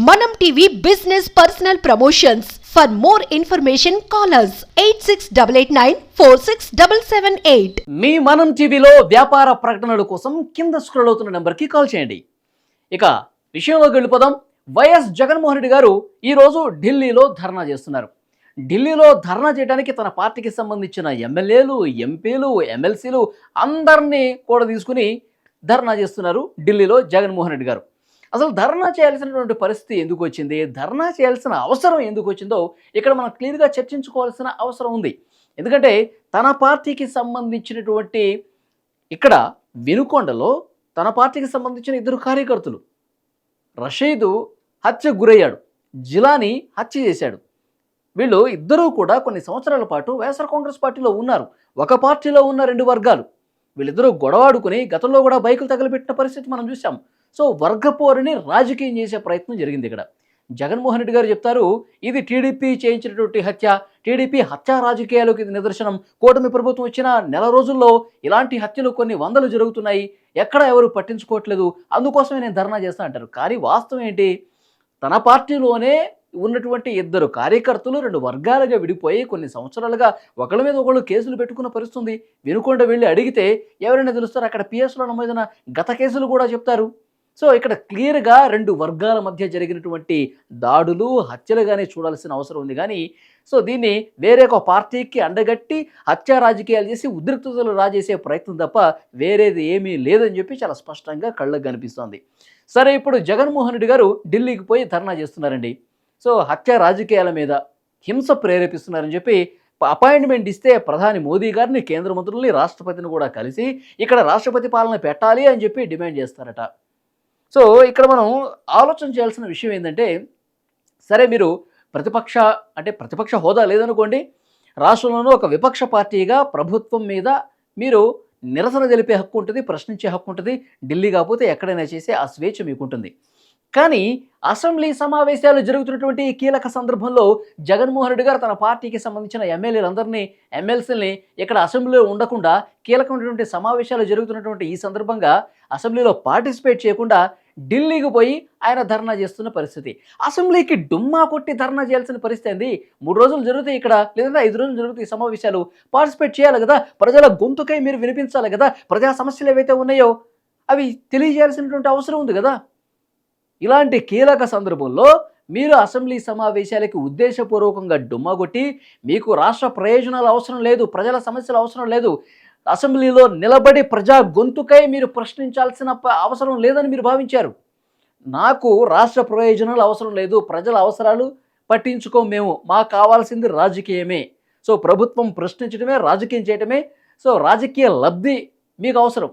Manam TV business personal promotions for more information callers eight six double eight nine four six double seven eight మీ మనం టీవీలో వ్యాపార ప్రకటనల కోసం కింద scroll అవుతున్న నెంబర్కి కాల్ చేయండి. ఇక విషయంలోకి వెళ్ళిపోదాం. వైఎస్ జగన్మోహన్ రెడ్డి గారు ఈరోజు ఢిల్లీలో ధర్నా చేస్తున్నారు. ఢిల్లీలో ధర్నా చేయడానికి తన పార్టీకి సంబంధించిన ఎమ్మెల్యేలు ఎంపీలు ఎమ్మెల్సీలు అందరినీ కూడా తీసుకుని ధర్నా చేస్తున్నారు ఢిల్లీలో జగన్మోహన్ రెడ్డి గారు. అసలు ధర్నా చేయాల్సినటువంటి పరిస్థితి ఎందుకు వచ్చింది? ధర్నా చేయాల్సిన అవసరం ఎందుకు వచ్చిందో ఇక్కడ మనం క్లియర్గా చర్చించుకోవాల్సిన అవసరం ఉంది. ఎందుకంటే తన పార్టీకి సంబంధించినటువంటి ఇక్కడ వినుకొండలో తన పార్టీకి సంబంధించిన ఇద్దరు కార్యకర్తలు. రషీదు హత్య గురయ్యాడు. జిలాని హత్య చేశాడు. వీళ్ళు ఇద్దరూ కూడా కొన్ని సంవత్సరాల పాటు వైఎస్ఆర్ కాంగ్రెస్ పార్టీలో ఉన్నారు. ఒక పార్టీలో ఉన్న రెండు వర్గాలు. వీళ్ళిద్దరూ గొడవాడుకుని గతంలో కూడా బైకులు తగలబెట్టిన పరిస్థితి మనం చూసాం సో వర్గపోరుని రాజకీయం చేసే ప్రయత్నం జరిగింది ఇక్కడ. జగన్మోహన్ రెడ్డి గారు చెప్తారు ఇది టీడీపీ చేయించినటువంటి హత్య టీడీపీ హత్యా రాజకీయాలకు ఇది నిదర్శనం. కూటమి ప్రభుత్వం వచ్చిన నెల రోజుల్లో ఇలాంటి హత్యలు కొన్ని వందలు జరుగుతున్నాయి. ఎక్కడ ఎవరు పట్టించుకోవట్లేదు. అందుకోసమే నేను ధర్నా చేస్తా అంటారు. కానీ వాస్తవం ఏంటి? తన పార్టీలోనే ఉన్నటువంటి ఇద్దరు కార్యకర్తలు రెండు వర్గాలుగా విడిపోయి కొన్ని సంవత్సరాలుగా ఒకళ్ళ మీద ఒకళ్ళు కేసులు పెట్టుకున్న పరిస్థితుంది. వినుకొండ వెళ్ళి అడిగితే ఎవరైనా తెలుస్తారు అక్కడ పిఎస్లో నమోదైన గత కేసులు కూడా చెప్తారు. సో ఇక్కడ క్లియర్గా రెండు వర్గాల మధ్య జరిగినటువంటి దాడులు హత్యలుగానే చూడాల్సిన అవసరం ఉంది. కానీ సో దీన్ని వేరే ఒక పార్టీకి అండగట్టి హత్యా రాజకీయాలు చేసి ఉద్రిక్తతలు రాజేసే ప్రయత్నం తప్ప వేరేది ఏమీ లేదని చెప్పి చాలా స్పష్టంగా కళ్ళకు కనిపిస్తోంది. సరే ఇప్పుడు జగన్మోహన్ రెడ్డి గారు ఢిల్లీకి పోయి ధర్నా చేస్తున్నారండి. సో హత్య రాజకీయాల మీద హింస ప్రేరేపిస్తున్నారని చెప్పి అపాయింట్మెంట్ ఇస్తే ప్రధాని మోదీ గారిని కేంద్ర మంత్రుల్ని రాష్ట్రపతిని కూడా కలిసి ఇక్కడ రాష్ట్రపతి పాలన పెట్టాలి అని చెప్పి డిమాండ్ చేస్తారట. సో ఇక్కడ మనం ఆలోచన చేయాల్సిన విషయం ఏంటంటే సరే మీరు ప్రతిపక్ష అంటే ప్రతిపక్ష హోదా లేదనుకోండి రాష్ట్రంలోనూ ఒక విపక్ష పార్టీగా ప్రభుత్వం మీద మీరు నిరసన తెలిపే హక్కు ఉంటుంది ప్రశ్నించే హక్కు ఉంటుంది ఢిల్లీ కాకపోతే ఎక్కడైనా చేసే ఆ స్వేచ్ఛ మీకు ఉంటుంది కానీ అసెంబ్లీ సమావేశాలు జరుగుతున్నటువంటి కీలక సందర్భంలో జగన్మోహన్ రెడ్డి గారు తన పార్టీకి సంబంధించిన ఎమ్మెల్యేలందరినీ ఎమ్మెల్సీని ఇక్కడ అసెంబ్లీలో ఉండకుండా కీలకమైనటువంటి సమావేశాలు జరుగుతున్నటువంటి ఈ సందర్భంగా అసెంబ్లీలో పార్టిసిపేట్ చేయకుండా ఢిల్లీకి పోయి ఆయన ధర్నా చేస్తున్న పరిస్థితి. అసెంబ్లీకి డుమ్మా కొట్టి ధర్నా చేయాల్సిన పరిస్థితి ఏంది? మూడు రోజులు జరుగుతాయి ఇక్కడ లేదంటే ఐదు రోజులు జరుగుతాయి ఈ సమావేశాలు. పార్టిసిపేట్ చేయాలి కదా? ప్రజల గొంతుకై మీరు వినిపించాలి కదా? ప్రజా సమస్యలు ఏవైతే ఉన్నాయో అవి తెలియజేయాల్సినటువంటి అవసరం ఉంది కదా? ఇలాంటి కీలక సందర్భంలో మీరు అసెంబ్లీ సమావేశాలకి ఉద్దేశపూర్వకంగా డుమ్మగొట్టి మీకు రాష్ట్ర ప్రయోజనాలు అవసరం లేదు ప్రజల సమస్యలు అవసరం లేదు అసెంబ్లీలో నిలబడి ప్రజా గొంతుకై మీరు ప్రశ్నించాల్సిన అవసరం లేదని మీరు భావించారు. నాకు రాష్ట్ర ప్రయోజనాలు అవసరం లేదు ప్రజల అవసరాలు పట్టించుకో మేము మాకు కావాల్సింది రాజకీయమే. సో ప్రభుత్వం ప్రశ్నించడమే రాజకీయం చేయటమే సో రాజకీయ లబ్ధి మీకు అవసరం.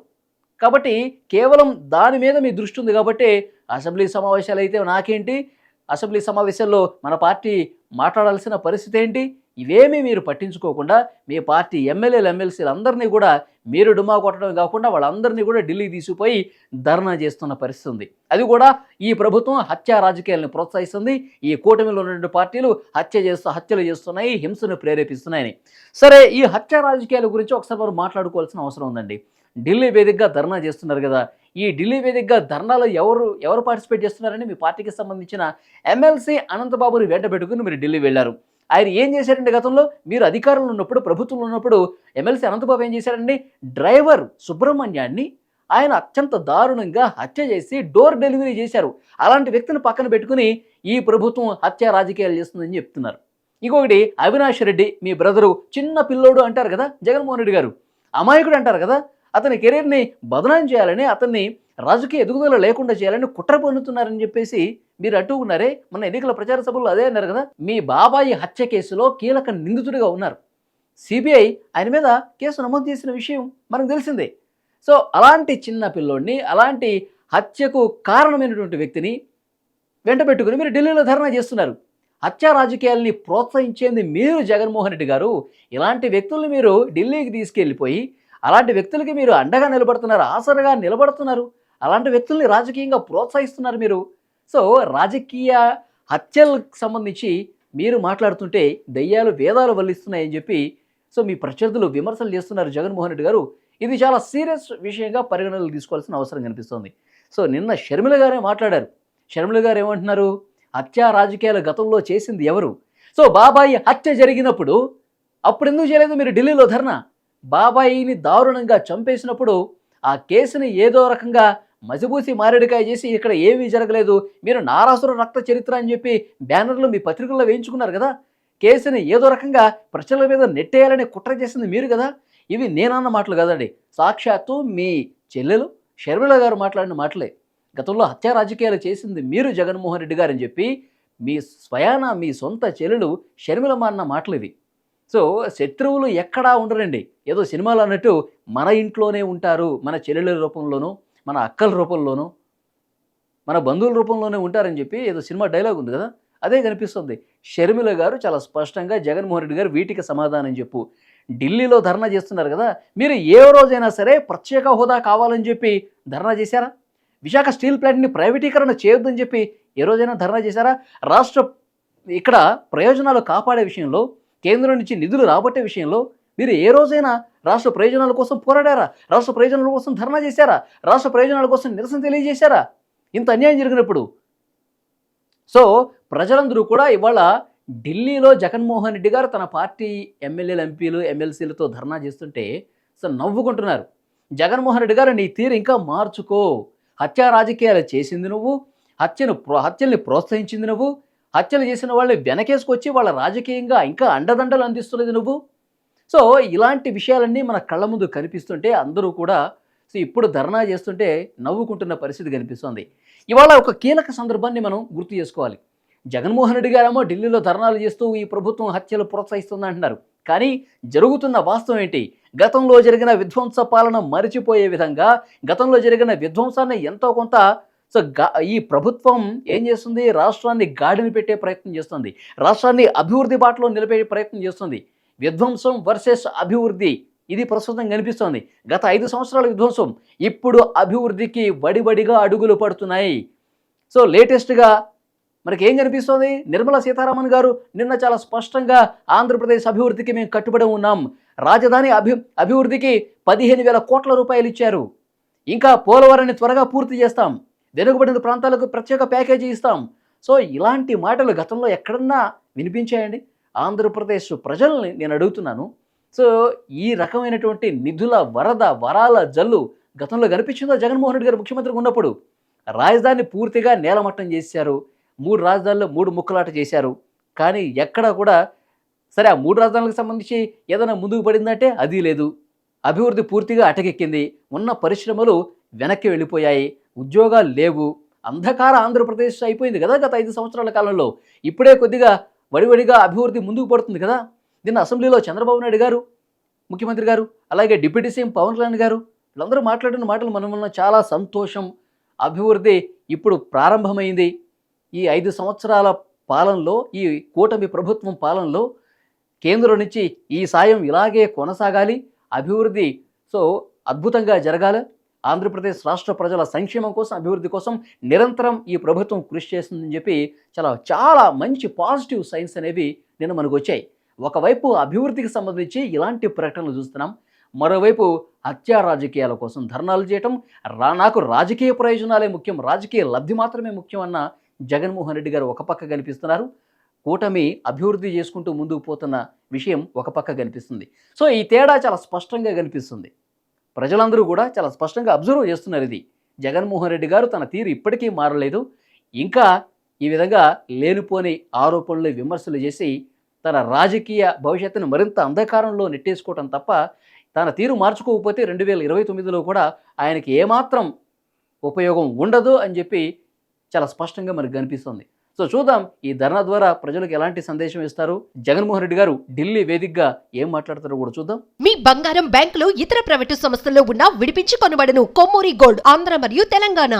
కాబట్టి కేవలం దాని మీద మీ దృష్టి ఉంది కాబట్టి అసెంబ్లీ సమావేశాలు అయితే నాకేంటి? అసెంబ్లీ సమావేశాల్లో మన పార్టీ మాట్లాడాల్సిన పరిస్థితి ఏంటి? ఇవేమీ మీరు పట్టించుకోకుండా మీ పార్టీ ఎమ్మెల్యేలు ఎమ్మెల్సీలు అందరినీ కూడా మీరు డుమా కొట్టడం కాకుండా వాళ్ళందరినీ కూడా ఢిల్లీ తీసుకుపోయి ధర్నా చేస్తున్న పరిస్థితి ఉంది. అది కూడా ఈ ప్రభుత్వం హత్యా రాజకీయాలను ప్రోత్సహిస్తుంది. ఈ కూటమిలో ఉన్నటువంటి పార్టీలు హత్య చేస్తూ హత్యలు చేస్తున్నాయి హింసను ప్రేరేపిస్తున్నాయని. సరే ఈ హత్యా రాజకీయాల గురించి ఒకసారి మనం మాట్లాడుకోవాల్సిన అవసరం ఉందండి. ఢిల్లీ వేదికగా ధర్నా చేస్తున్నారు కదా. ఈ ఢిల్లీ వేదికగా ధర్నాలో ఎవరు ఎవరు పార్టిసిపేట్ చేస్తున్నారని మీ పార్టీకి సంబంధించిన ఎమ్మెల్సీ అనంతబాబుని వెంట పెట్టుకుని మీరు ఢిల్లీ వెళ్ళారు. ఆయన ఏం చేశారండి గతంలో? మీరు అధికారంలో ఉన్నప్పుడు ప్రభుత్వంలో ఉన్నప్పుడు ఎమ్మెల్సీ అనంతబాబు ఏం చేశారండి? డ్రైవర్ సుబ్రహ్మణ్యాన్ని ఆయన అత్యంత దారుణంగా హత్య చేసి డోర్ డెలివరీ చేశారు. అలాంటి వ్యక్తిని పక్కన పెట్టుకుని ఈ ప్రభుత్వం హత్య రాజకీయాలు చేస్తుందని చెప్తున్నారు. ఇంకొకటి అవినాష్ రెడ్డి మీ బ్రదరు చిన్న పిల్లోడు అంటారు కదా జగన్మోహన్ రెడ్డి గారు. అమాయకుడు అంటారు కదా అతని కెరీర్ని బదనాం చేయాలని అతన్ని రాజకీయ ఎదుగుదల లేకుండా చేయాలని కుట్ర పన్నుతున్నారని చెప్పేసి మీరు అంటున్నారే మన ఎన్నికల ప్రచార సభలో అదే అన్నారు కదా మీ బాబాయి హత్య కేసులో కీలక నిందితుడిగా ఉన్నారు. సిబిఐ ఆయన మీద కేసు నమోదు చేసిన విషయం మనకు తెలిసిందే. సో అలాంటి చిన్న పిల్లోడిని అలాంటి హత్యకు కారణమైనటువంటి వ్యక్తిని వెంటబెట్టుకుని మీరు ఢిల్లీలో ధర్నా చేస్తున్నారు. హత్యా రాజకీయాల్ని ప్రోత్సహించేది మీరు జగన్మోహన్ రెడ్డి గారు. ఇలాంటి వ్యక్తుల్ని మీరు ఢిల్లీకి తీసుకెళ్ళిపోయి అలాంటి వ్యక్తులకి మీరు అండగా నిలబడుతున్నారు ఆసరగా నిలబడుతున్నారు. అలాంటి వ్యక్తుల్ని రాజకీయంగా ప్రోత్సహిస్తున్నారు మీరు. సో రాజకీయ హత్యలకు సంబంధించి మీరు మాట్లాడుతుంటే దయ్యాలు వేదాలు వల్లిస్తున్నాయని చెప్పి సో మీ ప్రత్యర్థులు విమర్శలు చేస్తున్నారు జగన్మోహన్ రెడ్డి గారు. ఇది చాలా సీరియస్ విషయంగా పరిగణనలు తీసుకోవాల్సిన అవసరం కనిపిస్తోంది. సో నిన్న షర్మిల గారే మాట్లాడారు. షర్మిల గారు ఏమంటున్నారు? హత్యా రాజకీయాలు గతంలో చేసింది ఎవరు? సో బాబాయి హత్య జరిగినప్పుడు అప్పుడు ఎందుకు చేయలేదు మీరు ఢిల్లీలో ధర్నా? బాబాయిని దారుణంగా చంపేసినప్పుడు ఆ కేసుని ఏదో రకంగా మజబూసి మారేడుకాయ చేసి ఇక్కడ ఏమీ జరగలేదు మీరు నారాసుర రక్త చరిత్ర అని చెప్పి బ్యానర్లు మీ పత్రికల్లో వేయించుకున్నారు కదా? కేసుని ఏదో రకంగా ప్రజల మీద నెట్టేయాలని కుట్ర చేసింది మీరు కదా? ఇవి నేనన్న మాటలు కదండి. సాక్షాత్తు మీ చెల్లెలు షర్మిల గారు మాట్లాడిన మాటలే. గతంలో హత్యా రాజకీయాలు చేసింది మీరు జగన్మోహన్ రెడ్డి గారని చెప్పి మీ స్వయాన మీ సొంత చెల్లెలు షర్మిలమ్మ అన్న మాటలు ఇవి. సో శత్రువులు ఎక్కడా ఉండరండి. ఏదో సినిమాలు అన్నట్టు మన ఇంట్లోనే ఉంటారు మన చెల్లెల రూపంలోనూ మన అక్కల రూపంలోనూ మన బంధువుల రూపంలోనే ఉంటారని చెప్పి ఏదో సినిమా డైలాగ్ ఉంది కదా? అదే కనిపిస్తుంది. షర్మిల గారు చాలా స్పష్టంగా జగన్మోహన్ రెడ్డి గారు వీటికి సమాధానం చెప్పు. ఢిల్లీలో ధర్నా చేస్తున్నారు కదా మీరు ఏ రోజైనా సరే ప్రత్యేక హోదా కావాలని చెప్పి ధర్నా చేశారా? విశాఖ స్టీల్ ప్లాంట్ని ప్రైవేటీకరణ చేయొద్దని చెప్పి ఏ రోజైనా ధర్నా చేశారా? రాష్ట్ర ఇక్కడ ప్రయోజనాలు కాపాడే విషయంలో కేంద్రం నుంచి నిధులు రాబట్టే విషయంలో మీరు ఏ రోజైనా రాష్ట్ర ప్రయోజనాల కోసం పోరాడారా? రాష్ట్ర ప్రయోజనాల కోసం ధర్నా చేశారా? రాష్ట్ర ప్రయోజనాల కోసం నిరసన తెలియజేశారా? ఇంత అన్యాయం జరిగినప్పుడు. సో ప్రజలందరూ కూడా ఇవాళ ఢిల్లీలో జగన్మోహన్ రెడ్డి గారు తన పార్టీ ఎమ్మెల్యేలు ఎంపీలు ఎమ్మెల్సీలతో ధర్నా చేస్తుంటే సో నవ్వుకుంటున్నారు. జగన్మోహన్ రెడ్డి గారు నీ తీరు ఇంకా మార్చుకో. హత్యా రాజకీయాలు చేసింది నువ్వు. హత్యను ప్రో హత్యల్ని ప్రోత్సహించింది నువ్వు. హత్యలు చేసిన వాళ్ళని వెనకేసుకొచ్చి వాళ్ళ రాజకీయంగా ఇంకా అండదండలు అందిస్తున్నది నువ్వు? సో ఇలాంటి విషయాలన్నీ మన కళ్ళ ముందు కనిపిస్తుంటే అందరూ కూడా సో ఇప్పుడు ధర్నా చేస్తుంటే నవ్వుకుంటున్న పరిస్థితి కనిపిస్తుంది. ఇవాళ ఒక కీలక సందర్భాన్ని మనం గుర్తు చేసుకోవాలి. జగన్మోహన్ రెడ్డి గారేమో ఢిల్లీలో ధర్నాలు చేస్తూ ఈ ప్రభుత్వం హత్యలు ప్రోత్సహిస్తుంది అంటున్నారు. కానీ జరుగుతున్న వాస్తవం ఏంటి? గతంలో జరిగిన విధ్వంస పాలన మరిచిపోయే విధంగా గతంలో జరిగిన విధ్వంసాన్ని ఎంతో కొంత సో ఈ ప్రభుత్వం ఏం చేస్తుంది? రాష్ట్రాన్ని గాడిని పెట్టే ప్రయత్నం చేస్తుంది. రాష్ట్రాన్ని అభివృద్ధి బాటలో నిలబెట్టే ప్రయత్నం చేస్తుంది. విధ్వంసం వర్సెస్ అభివృద్ధి. ఇది ప్రస్తుతం కనిపిస్తోంది. గత ఐదు సంవత్సరాల విధ్వంసం. ఇప్పుడు అభివృద్ధికి వడివడిగా అడుగులు పడుతున్నాయి. సో లేటెస్ట్గా మనకి ఏం కనిపిస్తోంది? నిర్మలా సీతారామన్ గారు నిన్న చాలా స్పష్టంగా ఆంధ్రప్రదేశ్ అభివృద్ధికి మేము కట్టుబడి ఉన్నాం. రాజధాని అభి అభివృద్ధికి పదిహేను వేల కోట్ల రూపాయలు ఇచ్చారు. ఇంకా పోలవరాన్ని త్వరగా పూర్తి చేస్తాం. వెనుకబడిన ప్రాంతాలకు ప్రత్యేక ప్యాకేజీ ఇస్తాం. సో ఇలాంటి మాటలు గతంలో ఎక్కడన్నా వినిపించాయండి? ఆంధ్రప్రదేశ్ ప్రజల్ని నేను అడుగుతున్నాను. సో ఈ రకమైనటువంటి నిధుల వరద వరాల జల్లు గతంలో కనిపించిందో? జగన్మోహన్ రెడ్డి గారు ముఖ్యమంత్రిగా ఉన్నప్పుడు రాజధాని పూర్తిగా నేలమట్టం చేశారు. మూడు రాజధానులు మూడు ముక్కలాట చేశారు. కానీ ఎక్కడా కూడా సరే ఆ మూడు రాజధానులకు సంబంధించి ఏదైనా ముందుకు పడిందంటే అది లేదు. అభివృద్ధి పూర్తిగా అటకెక్కింది. ఉన్న పరిశ్రమలు వెనక్కి వెళ్ళిపోయాయి. ఉద్యోగాలు లేవు. అంధకార ఆంధ్రప్రదేశ్ అయిపోయింది కదా గత ఐదు సంవత్సరాల కాలంలో. ఇప్పుడే కొద్దిగా వడివడిగా అభివృద్ధి ముందుకు పడుతుంది కదా. నిన్న అసెంబ్లీలో చంద్రబాబు నాయుడు గారు ముఖ్యమంత్రి గారు అలాగే డిప్యూటీ సీఎం పవన్ కళ్యాణ్ గారు వీళ్ళందరూ మాట్లాడిన మాటలు మనం వల్ల చాలా సంతోషం అభివృద్ధి ఇప్పుడు ప్రారంభమైంది. ఈ ఐదు సంవత్సరాల పాలనలో ఈ కూటమి ప్రభుత్వం పాలనలో కేంద్రం నుంచి ఈ సాయం ఇలాగే కొనసాగాలి. అభివృద్ధి సో అద్భుతంగా జరగాలి. ఆంధ్రప్రదేశ్ రాష్ట్ర ప్రజల సంక్షేమం కోసం అభివృద్ధి కోసం నిరంతరం ఈ ప్రభుత్వం కృషి చేస్తుందని చెప్పి చాలా చాలా మంచి పాజిటివ్ సైన్స్ అనేవి నిన్న మనకు వచ్చాయి. ఒకవైపు అభివృద్ధికి సంబంధించి ఇలాంటి ప్రకటనలు చూస్తున్నాం. మరోవైపు హత్యా రాజకీయాల కోసం ధర్నాలు చేయటం. రా నాకు రాజకీయ ప్రయోజనాలే ముఖ్యం. రాజకీయ లబ్ధి మాత్రమే ముఖ్యం అన్న జగన్మోహన్ రెడ్డి గారు ఒక పక్క కనిపిస్తున్నారు. కూటమి అభివృద్ధి చేసుకుంటూ ముందుకు పోతున్న విషయం ఒక పక్క కనిపిస్తుంది. సో ఈ తేడా చాలా స్పష్టంగా కనిపిస్తుంది. ప్రజలందరూ కూడా చాలా స్పష్టంగా అబ్జర్వ్ చేస్తున్నారు ఇది. జగన్మోహన్ రెడ్డి గారు తన తీరు ఇప్పటికీ మారలేదు. ఇంకా ఈ విధంగా లేనిపోని ఆరోపణలు విమర్శలు చేసి తన రాజకీయ భవిష్యత్తును మరింత అంధకారంలో నెట్టేసుకోవటం తప్ప తన తీరు మార్చుకోకపోతే రెండు వేల ఇరవై తొమ్మిదిలో కూడా ఆయనకి ఏమాత్రం ఉపయోగం ఉండదు అని చెప్పి చాలా స్పష్టంగా మనకు కనిపిస్తుంది. సో చూద్దాం ఈ ధర్నా ద్వారా ప్రజలకు ఎలాంటి సందేశం ఇస్తారు? జగన్మోహన్ రెడ్డి గారు ఢిల్లీ వేదికగా ఏం మాట్లాడతారో కూడా చూద్దాం. మీ బంగారం బ్యాంకులో ఇతర ప్రైవేటు సంస్థల్లో ఉన్న విడిపించి కొనబడను కొమ్మూరి గోల్డ్ ఆంధ్ర మరియు తెలంగాణ.